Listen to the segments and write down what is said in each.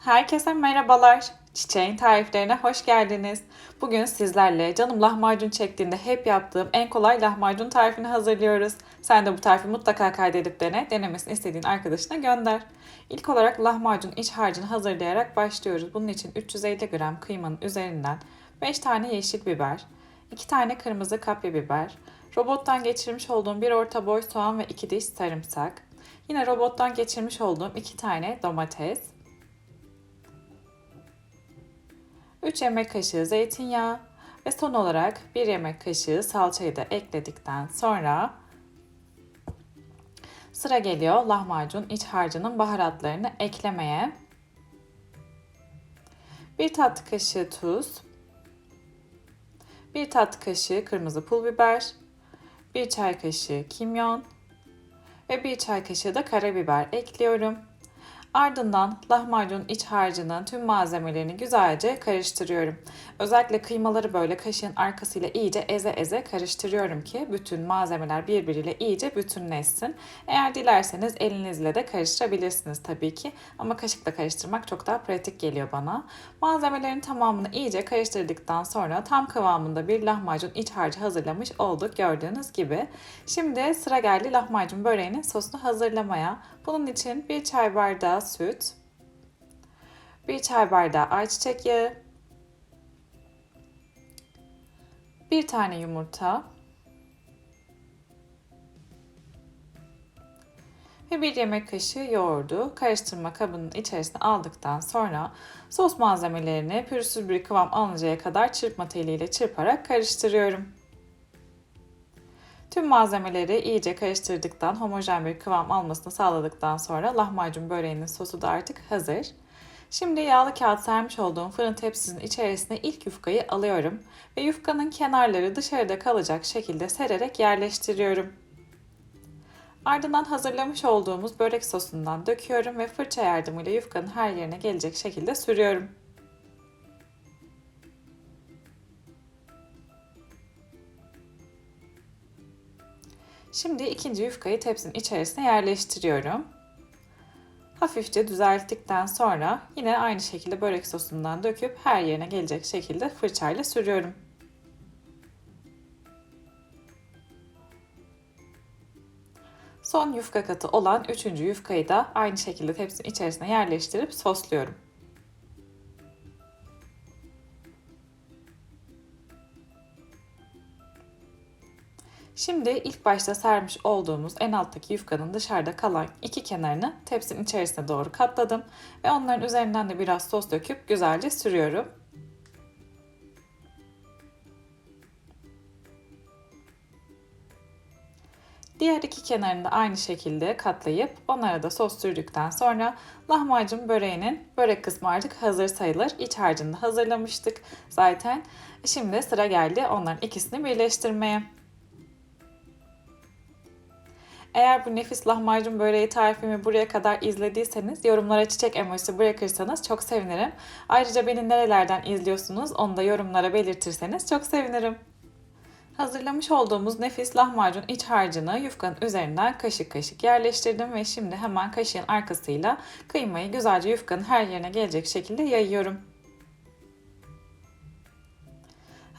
Herkese merhabalar. Çiçeğin tariflerine hoş geldiniz. Bugün sizlerle canım lahmacun çektiğinde hep yaptığım en kolay lahmacun tarifini hazırlıyoruz. Sen de bu tarifi mutlaka kaydedip dene, denemesini istediğin arkadaşına gönder. İlk olarak lahmacun iç harcını hazırlayarak başlıyoruz. Bunun için 350 gram kıymanın üzerinden 5 tane yeşil biber, 2 tane kırmızı kapya biber, robottan geçirmiş olduğum bir orta boy soğan ve 2 diş sarımsak, yine robottan geçirmiş olduğum 2 tane domates, 3 yemek kaşığı zeytinyağı ve son olarak 1 yemek kaşığı salçayı da ekledikten sonra sıra geliyor lahmacun iç harcının baharatlarını eklemeye. 1 tatlı kaşığı tuz, 1 tatlı kaşığı kırmızı pul biber, 1 çay kaşığı kimyon ve 1 çay kaşığı da karabiber ekliyorum. Ardından lahmacun iç harcının tüm malzemelerini güzelce karıştırıyorum. Özellikle kıymaları böyle kaşığın arkasıyla iyice eze eze karıştırıyorum ki bütün malzemeler birbiriyle iyice bütünleşsin. Eğer dilerseniz elinizle de karıştırabilirsiniz tabii ki ama kaşıkla karıştırmak çok daha pratik geliyor bana. Malzemelerin tamamını iyice karıştırdıktan sonra tam kıvamında bir lahmacun iç harcı hazırlamış olduk gördüğünüz gibi. Şimdi sıra geldi lahmacun böreğinin sosunu hazırlamaya. Bunun için bir çay bardağı süt, bir çay bardağı ayçiçek yağı, bir tane yumurta ve bir yemek kaşığı yoğurdu karıştırma kabının içerisine aldıktan sonra sos malzemelerini pürüzsüz bir kıvam alıncaya kadar çırpma teliyle çırparak karıştırıyorum. Tüm malzemeleri iyice karıştırdıktan, homojen bir kıvam almasını sağladıktan sonra lahmacun böreğinin sosu da artık hazır. Şimdi yağlı kağıt sermiş olduğum fırın tepsisinin içerisine ilk yufkayı alıyorum ve yufkanın kenarları dışarıda kalacak şekilde sererek yerleştiriyorum. Ardından hazırlamış olduğumuz börek sosundan döküyorum ve fırça yardımıyla yufkanın her yerine gelecek şekilde sürüyorum. Şimdi ikinci yufkayı tepsinin içerisine yerleştiriyorum. Hafifçe düzelttikten sonra yine aynı şekilde börek sosundan döküp her yerine gelecek şekilde fırçayla sürüyorum. Son yufka katı olan üçüncü yufkayı da aynı şekilde tepsinin içerisine yerleştirip sosluyorum. Şimdi ilk başta sermiş olduğumuz en alttaki yufkanın dışarıda kalan iki kenarını tepsinin içerisine doğru katladım ve onların üzerinden de biraz sos döküp güzelce sürüyorum. Diğer iki kenarını da aynı şekilde katlayıp onlara da sos sürdükten sonra lahmacun böreğinin börek kısmı artık hazır sayılır. İç harcını hazırlamıştık zaten. Şimdi sıra geldi onların ikisini birleştirmeye. Eğer bu nefis lahmacun böreği tarifimi buraya kadar izlediyseniz yorumlara çiçek emojisi bırakırsanız çok sevinirim. Ayrıca beni nerelerden izliyorsunuz onu da yorumlara belirtirseniz çok sevinirim. Hazırlamış olduğumuz nefis lahmacun iç harcını yufkanın üzerinden kaşık kaşık yerleştirdim ve şimdi hemen kaşığın arkasıyla kıymayı güzelce yufkanın her yerine gelecek şekilde yayıyorum.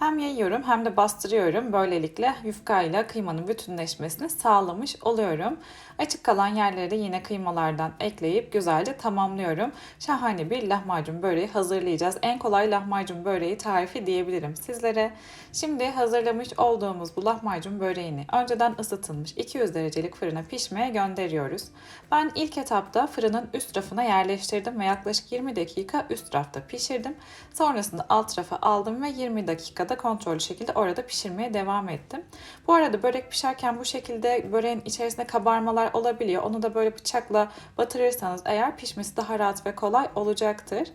Hem yayıyorum hem de bastırıyorum. Böylelikle yufkayla kıymanın bütünleşmesini sağlamış oluyorum. Açık kalan yerlere yine kıymalardan ekleyip güzelce tamamlıyorum. Şahane bir lahmacun böreği hazırlayacağız. En kolay lahmacun böreği tarifi diyebilirim sizlere. Şimdi hazırlamış olduğumuz bu lahmacun böreğini önceden ısıtılmış 200 derecelik fırına pişmeye gönderiyoruz. Ben ilk etapta fırının üst rafına yerleştirdim ve yaklaşık 20 dakika üst rafta pişirdim. Sonrasında alt rafa aldım ve 20 dakikada kontrollü şekilde orada pişirmeye devam ettim. Bu arada börek pişerken bu şekilde böreğin içerisinde kabarmalar olabiliyor. Onu da böyle bıçakla batırırsanız eğer pişmesi daha rahat ve kolay olacaktır.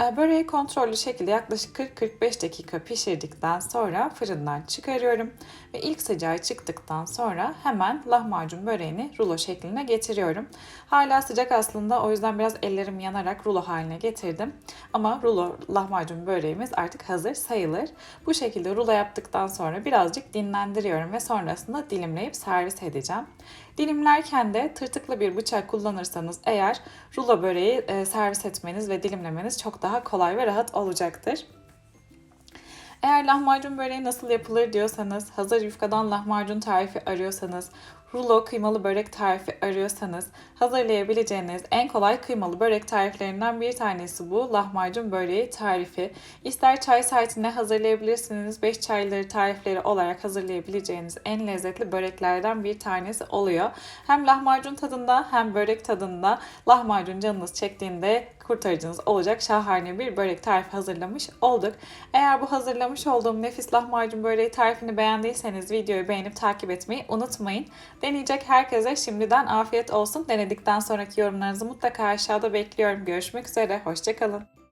Ee, böreği kontrollü şekilde yaklaşık 40-45 dakika pişirdikten sonra fırından çıkarıyorum. Ve ilk sıcağı çıktıktan sonra hemen lahmacun böreğini rulo şekline getiriyorum. Hala sıcak aslında o yüzden biraz ellerim yanarak rulo haline getirdim. Ama rulo lahmacun böreğimiz artık hazır sayılır. Bu şekilde rulo yaptıktan sonra birazcık dinlendiriyorum ve sonrasında dilimleyip servis edeceğim. Dilimlerken de tırtıklı bir bıçak kullanırsanız eğer rulo böreği e, servis etmeniz ve dilimlemeniz çok daha kolay ve rahat olacaktır. Eğer lahmacun böreği nasıl yapılır diyorsanız, hazır yufkadan lahmacun tarifi arıyorsanız, rulo kıymalı börek tarifi arıyorsanız hazırlayabileceğiniz en kolay kıymalı börek tariflerinden bir tanesi bu lahmacun böreği tarifi. İster çay saatinde hazırlayabilirsiniz, 5 çayları tarifleri olarak hazırlayabileceğiniz en lezzetli böreklerden bir tanesi oluyor. Hem lahmacun tadında hem börek tadında lahmacun canınız çektiğinde kurtarıcınız olacak şahane bir börek tarifi hazırlamış olduk. Eğer bu hazırlamış olduğum nefis lahmacun böreği tarifini beğendiyseniz videoyu beğenip takip etmeyi unutmayın. Deneyecek herkese şimdiden afiyet olsun. Denedikten sonraki yorumlarınızı mutlaka aşağıda bekliyorum. Görüşmek üzere, hoşçakalın.